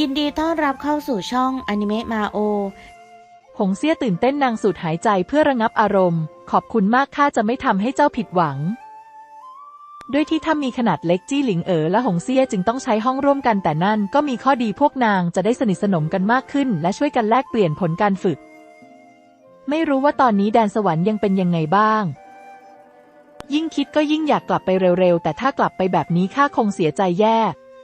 ยินดีต้อนรับเข้าสู่ช่องอนิเมะมาโอ หงเซี่ยตื่นเต้นนางสูดหายใจเพื่อระงับอารมณ์ ขอบคุณมากข้าจะไม่ทำให้เจ้าผิดหวัง ด้วยที่ถ้ามีขนาดเล็กจี้หลิงเอ๋อและหงเซี่ยจึงต้องใช้ห้องร่วมกันแต่นั่นก็มีข้อดีพวกนางจะได้สนิทสนมกันมากขึ้น และช่วยกันแลกเปลี่ยนผลการฝึก ไม่รู้ว่าตอนนี้แดนสวรรค์ยังเป็นยังไงบ้าง ยิ่งคิดก็ยิ่งอยากกลับไปเร็วๆ แต่ถ้ากลับไปแบบนี้ข้าคงเสียใจแย่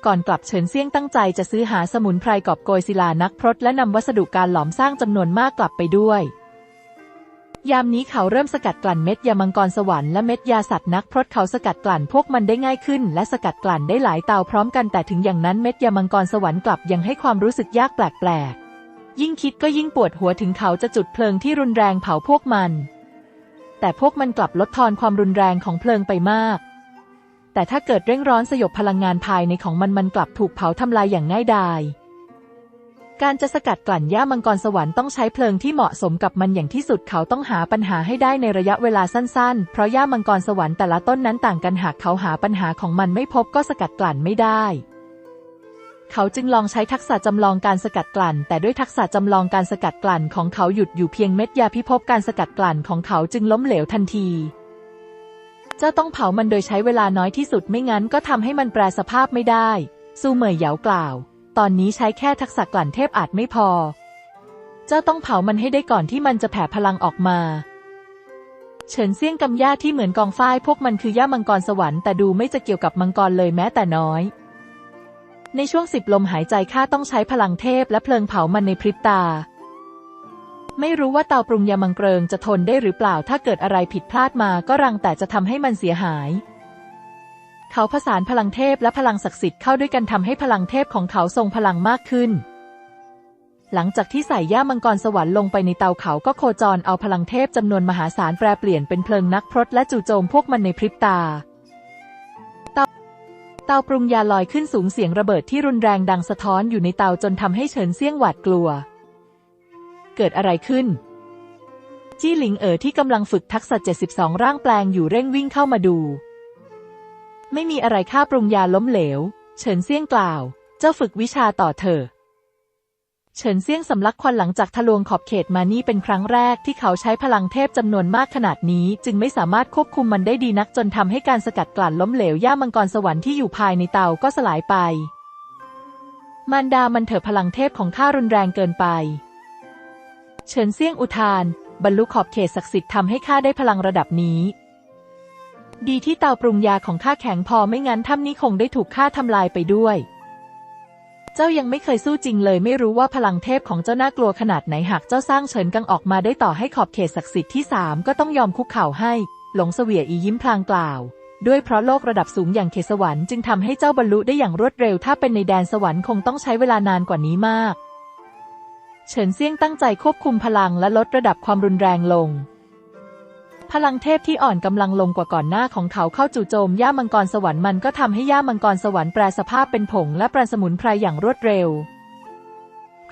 ก่อนกลับเฉินเซี่ยงตั้งใจจะซื้อหาสมุนไพรกอบโกยศิลานักพรตและนำวัสดุการหลอมสร้างจำนวนมากกลับไปด้วย ยามนี้เขาเริ่มสกัดกลั่นเม็ดยามังกรสวรรค์และเม็ดยาสัตว์นักพรตเขาสกัดกลั่นพวกมันได้ง่ายขึ้น และสกัดกลั่นได้หลายเตาพร้อมกันแต่ถึงอย่างนั้นเม็ดยามังกรสวรรค์กลับยังให้ความรู้สึกยากแปลกๆ ยิ่งคิดก็ยิ่งปวดหัวถึงเขาจะจุดเพลิงที่รุนแรงเผาพวกมัน แต่พวกมันกลับลดทอนความรุนแรงของเพลิงไปมาก แต่ถ้าเกิดเร่งร้อนสยบพลังงานภายในของมันมันกลับถูกเผาทำลายอย่างง่ายดาย การจะสกัดกลั่นย่ามังกรสวรรค์ต้องใช้เพลิงที่เหมาะสมกับมันอย่างที่สุดเขาต้องหาปัญหาให้ได้ในระยะเวลาสั้นๆ เพราะย่ามังกรสวรรค์แต่ละต้นนั้นต่างกันหากเขาหาปัญหาของมันไม่พบก็สกัดกลั่นไม่ได้เขาจึงลองใช้ทักษะจำลองการสกัดกลั่น แต่ด้วยทักษะจำลองการสกัดกลั่นของเขาหยุดอยู่เพียงเม็ดยาพิภพการสกัดกลั่นของเขาจึงล้มเหลวทันที เจ้าต้องเผามันโดยใช้เวลาน้อยที่สุดไม่งั้นก็ทำให้มันแปรสภาพไม่ได้ ซูเหมยเหยากล่าว ตอนนี้ใช้แค่ทักษะกลั่นเทพอาจไม่พอ เจ้าต้องเผามันให้ได้ก่อนที่มันจะแผ่พลังออกมาเฉินเซี่ยงกำย่าที่เหมือนกองฝ้ายพวกมันคือย่ามังกรสวรรค์แต่ดูไม่จะเกี่ยวกับมังกรเลยแม้แต่น้อย ในช่วงสิบลมหายใจข้าต้องใช้พลังเทพและเพลิงเผามันในพริบตา ไม่รู้ว่าเตาปรุงยามังเกริงจะทนได้หรือเปล่าถ้าเกิดอะไรผิดพลาดมาก็รังแต่จะทำให้มันเสียหาย เขาผสานพลังเทพและพลังศักดิ์สิทธิ์เข้าด้วยกันทำให้พลังเทพของเขาทรงพลังมากขึ้น หลังจากที่ใส่ย่ามังกรสวรรค์ลงไปในเตาเขาก็โคจรเอาพลังเทพจำนวนมหาศาลแปรเปลี่ยนเป็นเพลิงนักพรตและจู่โจมพวกมันในพริบตาเตาเตาปรุงยาลอยขึ้นสูงเสียงระเบิดที่รุนแรงดังสะท้อนอยู่ในเตาจนทำให้เฉินเซี่ยงหวาดกลัว เกิดอะไรขึ้น จี้หลิงเอ๋อที่กำลังฝึกทักษะ 72 ร่างแปลงอยู่เร่งวิ่งเข้ามาดู ไม่มีอะไรค่าปรุงยาล้มเหลว เฉินเซี่ยงกล่าว เจ้าฝึกวิชาต่อเถอะเฉินเซี่ยงสำลักควันหลังจากทะลวงขอบเขตมานี่เป็นครั้งแรกที่เขาใช้พลังเทพจำนวนมากขนาดนี้ จึงไม่สามารถควบคุมมันได้ดีนักจนทำให้การสกัดกลั่นล้มเหลวย่ามังกรสวรรค์ที่อยู่ภายในเตาก็สลายไป มารดามันเถอะพลังเทพของข้ารุนแรงเกินไป เฉินเซี่ยงอุทาน บรรลุขอบเขตศักดิ์สิทธิ์ทำให้ข้าได้พลังระดับนี้ ดีที่เตาปรุงยาของข้าแข็งพอไม่งั้นถ้ำนี้คงได้ถูกข้าทำลายไปด้วย เจ้ายังไม่เคยสู้จริงเลยไม่รู้ว่าพลังเทพของเจ้าน่ากลัวขนาดไหนหากเจ้าสร้างเฉินกังออกมาได้ต่อให้ขอบเขตศักดิ์สิทธิ์ที่สามก็ต้องยอมคุกเข่าให้ หลงเสวียอียิ้มพลางกล่าวด้วยเพราะโลกระดับสูงอย่างเขตสวรรค์จึงทำให้เจ้าบรรลุได้อย่างรวดเร็วถ้าเป็นในแดนสวรรค์คงต้องใช้เวลานานกว่านี้มาก เฉินเซี่ยงตั้งใจควบคุมพลังและลดระดับความรุนแรงลง พลังเทพที่อ่อนกำลังลงกว่าก่อนหน้าของเขาเข้าจู่โจมย่ามังกรสวรรค์มันก็ทำให้ย่ามังกรสวรรค์แปรสภาพเป็นผงและแปรสมุนไพรอย่างรวดเร็ว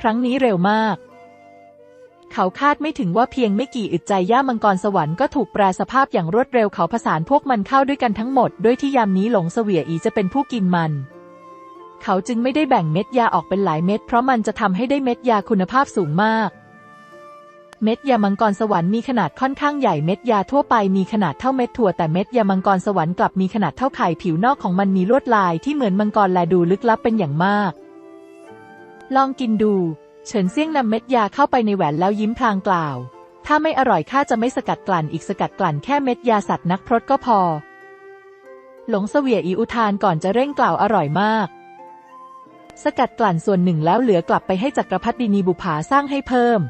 ครั้งนี้เร็วมาก เขาคาดไม่ถึงว่าเพียงไม่กี่อึดใจย่ามังกรสวรรค์ก็ถูกแปรสภาพอย่างรวดเร็วเขาผสานพวกมันเข้าด้วยกันทั้งหมด ด้วยที่ยามนี้หลงเสวียอีจะเป็นผู้กินมัน เขาจึงไม่ได้แบ่งเม็ดยาออกเป็นหลายเม็ดเพราะมันจะทำให้ได้เม็ดยาคุณภาพสูงมาก เม็ดยามังกรสวรรค์มีขนาดค่อนข้างใหญ่เม็ดยาทั่วไปมีขนาดเท่าเม็ดถั่วแต่เม็ดยามังกรสวรรค์กลับมีขนาดเท่าไข่ผิวนอกของมันมีลวดลายที่เหมือนมังกรแลดูลึกลับเป็นอย่างมาก ลองกินดู เฉินเซี่ยงนำเม็ดยาเข้าไปในแหวนแล้วยิ้มพลางกล่าว ถ้าไม่อร่อยข้าจะไม่สกัดกลั่นอีกสกัดกลั่นแค่เม็ดยาสัตว์นักพรตก็พอหลงเสวียอีอุทานก่อนจะเร่งกล่าวอร่อยมาก สกัดกลั่นส่วนหนึ่งแล้วเหลือกลับไปให้จักรพรรดินีบุภาสร้างให้เพิ่ม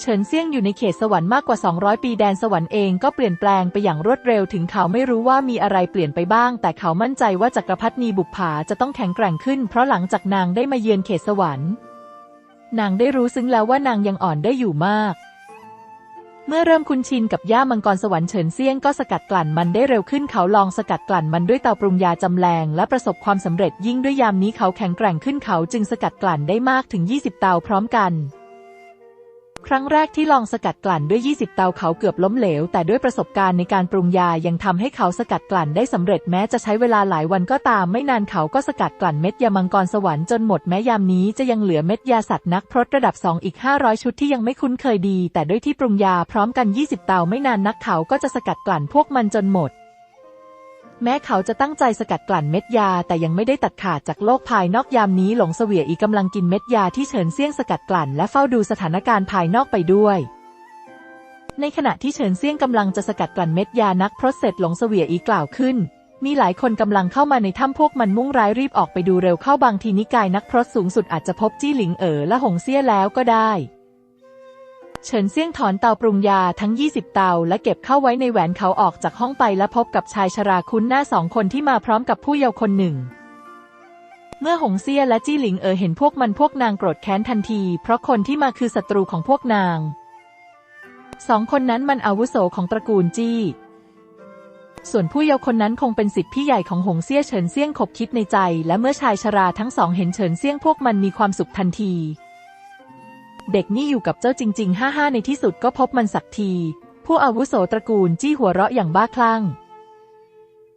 เฉินเซี่ยงอยู่ในเขตสวรรค์มากกว่า 200 ปีแดนสวรรค์เองก็เปลี่ยนแปลงไปอย่างรวดเร็วถึงเขาไม่รู้ว่ามีอะไรเปลี่ยนไปบ้าง แต่เขามั่นใจว่าจักรพรรดินีบุภาจะต้องแข็งแกร่งขึ้น เพราะหลังจากนางได้มาเยือนเขตสวรรค์ นางได้รู้ซึ้งแล้วว่านางยังอ่อนได้อยู่มาก เมื่อเริ่มคุ้นชินกับย่ามังกรสวรรค์เฉินเซียงก็สกัดกลั่นมันได้เร็วขึ้นเขาลองสกัดกลั่นมันด้วยเตาปรุงยาจำแรงและประสบความสำเร็จยิ่งด้วยยามนี้เขาแข็งแกร่งขึ้นเขาจึงสกัดกลั่นได้มากถึง 20 เตาพร้อมกัน ครั้งแรกที่ลองสกัดกลั่นด้วย 20 เตาเขาเกือบล้มเหลว แต่ด้วยประสบการณ์ในการปรุงยายังทำให้เขาสกัดกลั่นได้สำเร็จแม้จะใช้เวลาหลายวันก็ตาม ไม่นานเขาก็สกัดกลั่นเม็ดยามังกรสวรรค์จนหมดแม้ยามนี้จะยังเหลือเม็ดยาสัตว์นักพรตระดับ 2 อีก 500 ชุดที่ยังไม่คุ้นเคยดี แต่ด้วยที่ปรุงยาพร้อมกัน 20 เตาไม่นานนักเขาก็จะสกัดกลั่นพวกมันจนหมด แม้เขาจะตั้งใจสกัดกลั่นเม็ดยา แต่ยังไม่ได้ตัดขาดจากโลกภายนอกยามนี้หลงเสวียอีกำลังกินเม็ดยาที่เฉินเซี่ยงสกัดกลั่นและเฝ้าดูสถานการณ์ภายนอกไปด้วยในขณะที่เฉินเซี่ยงกำลังจะสกัดกลั่นเม็ดยานักพรตเสร็จหลงเสวียอีกล่าวขึ้น มีหลายคนกำลังเข้ามาในถ้ำพวกมันมุ่งร้ายรีบออกไปดูเร็วเข้าบางทีนิกายนักพรตสูงสุดอาจจะพบจี้หลิงเอ๋อและหงเซี่ยแล้วก็ได้ เฉินเซี่ยงถอนเตาปรุงยาทั้ง 20 เตาและเก็บเข้าไว้ในแหวนเขาออกจากห้องไปและพบกับชายชราคุ้นหน้าสองคนที่มาพร้อมกับผู้เยาว์คนหนึ่ง เมื่อหงเซี่ยและจี้หลิงเอ๋อเห็นพวกมันพวกนางโกรธแค้นทันที เพราะคนที่มาคือศัตรูของพวกนาง สองคนนั้นมันอาวุโสของตระกูลจี้ ส่วนผู้เยาว์คนนั้นคงเป็นสิทธิพี่ใหญ่ของหงเซี่ยเฉินเซี่ยงขบคิดในใจ และเมื่อชายชราทั้งสองเห็นเฉินเซี่ยงพวกมันมีความสุขทันที เด็กนี่อยู่กับเจ้าจริง ๆ ห้าๆในที่สุดก็พบมันสักที ผู้อาวุโสตระกูลจี้หัวเราะอย่างบ้าคลั่ง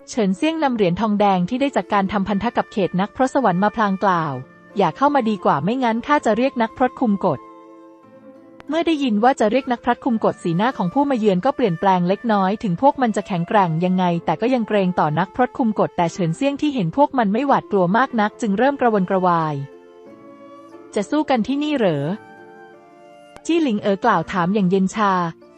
เฉินเซี่ยงนำเหรียญทองแดงที่ได้จากการทำพันธกับเขตนักพรสวรรค์มาพลางกล่าว อย่าเข้ามาดีกว่าไม่งั้นข้าจะเรียกนักพรตคุมกฎเมื่อได้ยินว่าจะเรียกนักพรตคุมกฎสีหน้าของผู้มาเยือนก็เปลี่ยนแปลงเล็กน้อยถึงพวกมันจะแข็งแกร่งยังไง แต่ก็ยังเกรงต่อนักพรตคุมกฎแต่เฉินเซี่ยงที่เห็นพวกมันไม่หวาดกลัวมากนัก จึงเริ่มกระวนกระวาย จะสู้กันที่นี่เหรอ จี้หลิงเอ๋อกล่าวถามอย่างเย็นชา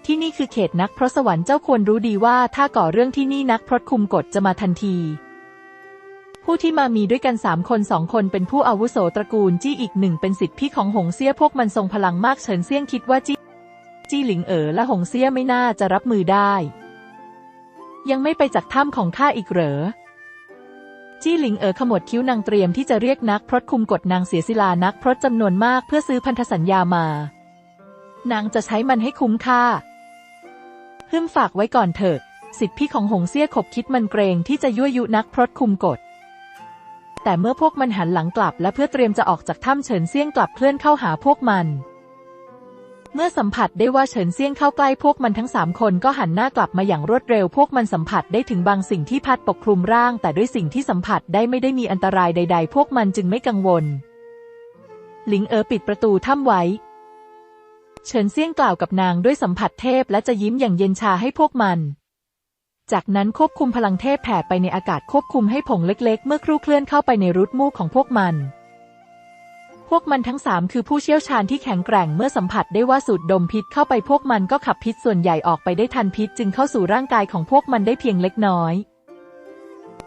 ที่นี่คือเขตนักพรตสวรรค์เจ้าควรรู้ดีว่าถ้าก่อเรื่องที่นี่นักพรตคุมกฎจะมาทันที ผู้ที่มามีด้วยกันสามคนสองคนเป็นผู้อาวุโสตระกูลจี้อีกหนึ่งเป็นสิทธิพี่ของหงเซี่ยพวกมันทรงพลังมากเฉินเซี่ยงคิดว่าจี้จี้หลิงเอ๋อและหงเซี่ยไม่น่าจะรับมือได้ ยังไม่ไปจากถ้ำของข้าอีกเหรอจี้หลิงเอ๋อขมวดคิ้วนางเตรียมที่จะเรียกนักพรตคุมกฎนางเสียศิลานักพรตจำนวนมากเพื่อซื้อพันธสัญญามา นางจะใช้มันให้คุ้มค่าฮึมฝากไว้ก่อนเถอะ สิทธิพี่ของหงเซี่ยขบคิดมันเกรงที่จะยั่วยุนักพรตคุมกฎ แต่เมื่อพวกมันหันหลังกลับและเพื่อเตรียมจะออกจากถ้ำเฉินเซี่ยงกลับเคลื่อนเข้าหาพวกมัน เมื่อสัมผัสได้ว่าเฉินเซี่ยงเข้าใกล้พวกมันทั้งสามคนก็หันหน้ากลับมาอย่างรวดเร็ว พวกมันสัมผัสได้ถึงบางสิ่งที่พัดปกคลุมร่าง แต่ด้วยสิ่งที่สัมผัสได้ไม่ได้มีอันตรายใด ๆ พวกมันจึงไม่กังวล หลิงเอ๋อปิดประตูถ้ำไว้ เฉินเซี่ยงกล่าวกับนางด้วยสัมผัสเทพและจะยิ้มอย่างเย็นชาให้พวกมัน จากนั้นควบคุมพลังเทพแผ่ไปในอากาศควบคุมให้ผงเล็กๆ เมื่อครู่เคลื่อนเข้าไปในรุดมูกของพวกมัน พวกมันทั้งสามคือผู้เชี่ยวชาญที่แข็งแกร่งเมื่อสัมผัสได้ว่าสูดดมพิษเข้าไปพวกมันก็ขับพิษส่วนใหญ่ออกไปได้ทันพิษจึงเข้าสู่ร่างกายของพวกมันได้เพียงเล็กน้อย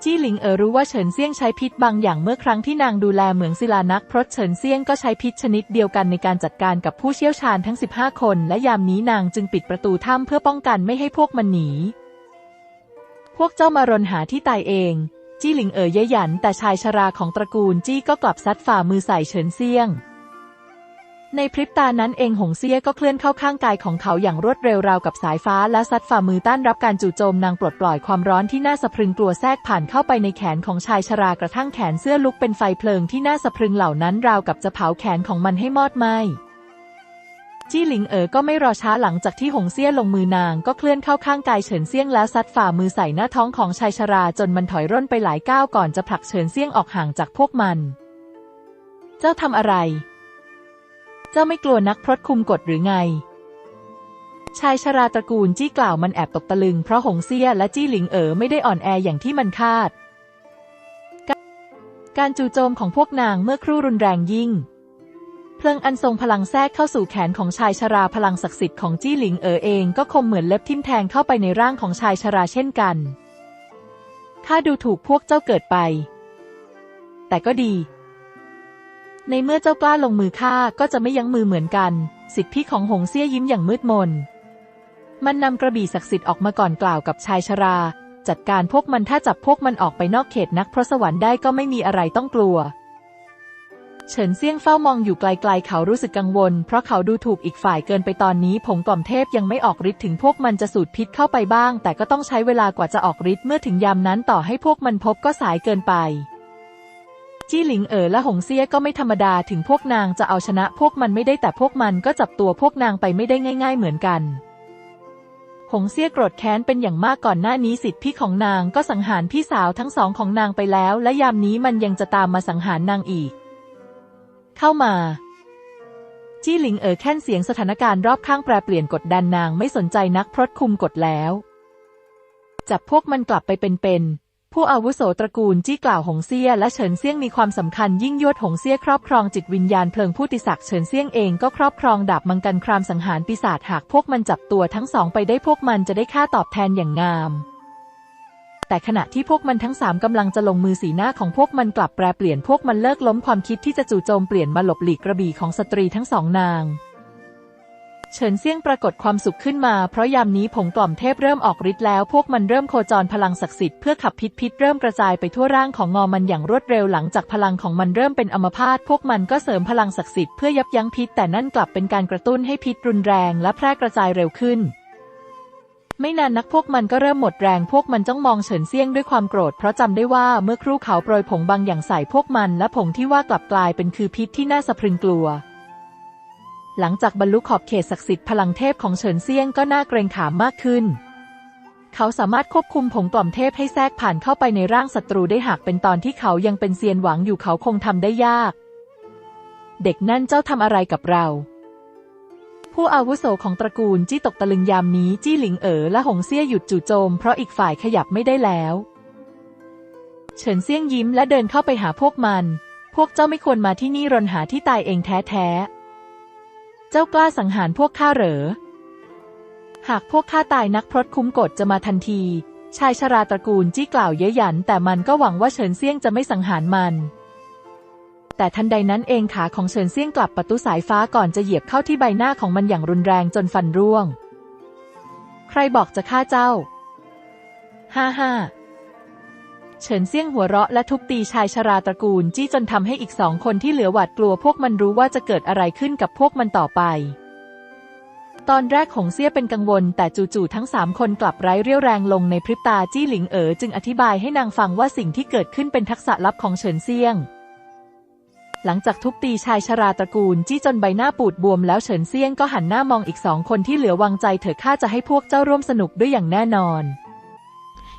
จี้หลิงเอ๋อรู้ว่าเฉินเซี่ยงใช้พิษบางอย่างเมื่อครั้งที่นางดูแลเหมืองศิลานัก เพรตเฉินเซี่ยงก็ใช้พิษชนิดเดียวกันในการจัดการกับผู้เชี่ยวชาญทั้ง 15 คน และยามนี้นางจึงปิดประตูถ้ำเพื่อป้องกันไม่ให้พวกมันหนี พวกเจ้ามารนหาที่ตายเอง จี้หลิงเอ๋อเย้ยหยันแต่ชายชราของตระกูลจี้ก็กลับซัดฝ่ามือใส่เฉินเซี่ยง ในพริบตานั้นเองหงเซี่ยก็เคลื่อนเข้าข้างกายของเขาอย่างรวดเร็วราวกับสายฟ้าและซัดฝ่ามือต้านรับการจู่โจมนางปลดปล่อยความร้อนที่น่าสะพรึงกลัวแทรกผ่านเข้าไปในแขนของชายชรากระทั่งแขนเสื้อลุกเป็นไฟเพลิงที่น่าสะพรึงเหล่านั้นราวกับจะเผาแขนของมันให้มอดไหม้จี้หลิงเอ๋อก็ไม่รอช้าหลังจากที่หงเซี่ยลงมือนางก็เคลื่อนเข้าข้างกายเฉินเซี่ยงแล้วซัดฝ่ามือใส่หน้าท้องของชายชราจนมันถอยร่นไปหลายก้าวก่อนจะผลักเฉินเซี่ยงออกห่างจากพวกมัน เจ้าทำอะไร เจ้าไม่กลัวนักพรตคุมกฎหรือไง ชายชราตระกูลจี้กล่าวมันแอบตกตะลึงเพราะหงเซี่ยและจี้หลิงเอ๋อไม่ได้อ่อนแออย่างที่มันคาด การจู่โจมของพวกนางเมื่อครู่รุนแรงยิ่ง เพลิงอันทรงพลังแทรกเข้าสู่แขนของชายชราพลังศักดิ์สิทธิ์ของจี้หลิงเอ๋อเองก็คมเหมือนเล็บทิ่มแทงเข้าไปในร่างของชายชราเช่นกันข้าดูถูกพวกเจ้าเกิดไป แต่ก็ดี ในเมื่อเจ้ากล้าลงมือฆ่าก็จะไม่ยั้งมือเหมือนกัน สิทธิพี่ของหงเซี่ยยิ้มอย่างมืดมน มันนำกระบี่ศักดิ์สิทธิ์ออกมาก่อนกล่าวกับชายชรา จัดการพวกมันถ้าจับพวกมันออกไปนอกเขตนักพรตสวรรค์ได้ก็ไม่มีอะไรต้องกลัว เฉินเซี่ยงเฝ้ามองอยู่ไกลๆเขารู้สึกกังวล เพราะเขาดูถูกอีกฝ่ายเกินไปตอนนี้ผงกล่อมเทพยังไม่ออกฤทธิ์ถึงพวกมันจะสูดพิษเข้าไปบ้าง แต่ก็ต้องใช้เวลากว่าจะออกฤทธิ์เมื่อถึงยามนั้นต่อให้พวกมันพบก็สายเกินไป จี้หลิงเอ๋อและหงเซี่ยก็ไม่ธรรมดาถึงพวกนางจะเอาชนะพวกมันไม่ได้แต่พวกมันก็จับตัวพวกนางไปไม่ได้ง่าย ๆ เหมือนกัน หงเซี่ยโกรธแค้นเป็นอย่างมากก่อนหน้านี้สิทธิพี่ของนางก็สังหารพี่สาวทั้งสองของนางไปแล้ว และยามนี้มันยังจะตามมาสังหารนางอีก เข้ามา จี้หลิงเอ๋อแค่นเสียงสถานการณ์รอบข้างแปรเปลี่ยนกดดันนางไม่สนใจนักพรตคุมกดแล้ว จับพวกมันกลับไปเป็นๆ ผู้อาวุโสตระกูลจี้กล่าวหงเซี่ยและเฉินเซี่ยงมีความสำคัญยิ่งยวดหงเซี่ยครอบครองจิตวิญญาณเพลิงผู้ติศักดิ์เฉินเซี่ยงเองก็ครอบครองดาบมังกันครามสังหารปีศาจหากพวกมันจับตัวทั้งสองไปได้พวกมันจะได้ค่าตอบแทนอย่างงาม แต่ขณะที่พวกมันทั้งสามกำลังจะลงมือสีหน้าของพวกมันกลับแปรเปลี่ยนพวกมันเลิกล้มความคิดที่จะจู่โจมเปลี่ยนมาหลบหลีกกระบี่ของสตรีทั้งสองนาง เฉินเซี่ยงปรากฏความสุขขึ้นมา เพราะยามนี้ผงกล่อมเทพเริ่มออกฤทธิ์แล้วพวกมันเริ่มโคจรพลังศักดิ์สิทธิ์เพื่อขับพิษพิษเริ่มกระจายไปทั่วร่างของงอมันอย่างรวดเร็วหลังจากพลังของมันเริ่มเป็นอมพาตพวกมันก็เสริมพลังศักดิ์สิทธิ์เพื่อยับยั้งพิษแต่นั่นกลับเป็นการกระตุ้นให้พิษรุนแรงและแพร่กระจายเร็วขึ้นไม่นานนักพวกมันก็เริ่มหมดแรงพวกมันจ้องมองเฉินเซี่ยงด้วยความโกรธเพราะจำได้ว่าเมื่อครู่เขาโปรยผงบางอย่างใส่พวกมันและผงที่ว่ากลับกลายเป็นคือพิษที่น่าสะพรึงกลัว หลังจากบรรลุขอบเขตศักดิ์สิทธิ์พลังเทพของเฉินเซียงก็น่าเกรงขามมากขึ้น เขาสามารถควบคุมผงกล่อมเทพให้แทรกผ่านเข้าไปในร่างศัตรูได้หากเป็นตอนที่เขายังเป็นเซียนหวังอยู่เขาคงทำได้ยาก เด็กนั่นเจ้าทำอะไรกับเรา ผู้อาวุโสของตระกูลจี้ตกตะลึงยามนี้จี้หลิงเอ๋อและหงเซี่ยหยุดจู่โจมเพราะอีกฝ่ายขยับไม่ได้แล้วเฉินเซี่ยงยิ้มและเดินเข้าไปหาพวกมัน พวกเจ้าไม่ควรมาที่นี่รนหาที่ตายเองแท้ๆ เจ้ากล้าสังหารพวกข้าเหรอ หากพวกข้าตายนักพรตคุ้มกฎจะมาทันที ชายชราตระกูลจี้กล่าวเย้ยหยัน แต่มันก็หวังว่าเฉินเซี่ยงจะไม่สังหารมัน แต่ทันใดนั้นเองขาของเฉินเซี่ยงกลับประตูสายฟ้าก่อนจะเหยียบเข้าที่ใบหน้าของมันอย่างรุนแรงจนฟันร่วง ใครบอกจะฆ่าเจ้า ฮ่าฮ่า เฉินเซี่ยงหัวเราะและทุบตีชายชราตระกูลจี้จนทำให้อีกสองคนที่เหลือหวาดกลัวพวกมันรู้ว่าจะเกิดอะไรขึ้นกับพวกมันต่อไป ตอนแรกหงเซี่ยเป็นกังวล แต่จู่ๆทั้งสามคนกลับไร้เรี่ยวแรงลงในพริบตาจี้หลิงเอ๋อจึงอธิบายให้นางฟังว่าสิ่งที่เกิดขึ้นเป็นทักษะลับของเฉินเซี่ยง หลังจากทุบตีชายชราตระกูลจี้จนใบหน้าปูดบวมแล้วเฉินเซี่ยงก็หันหน้ามองอีกสองคนที่เหลือวางใจเถอะข้าจะให้พวกเจ้าร่วมสนุกด้วยอย่างแน่นอน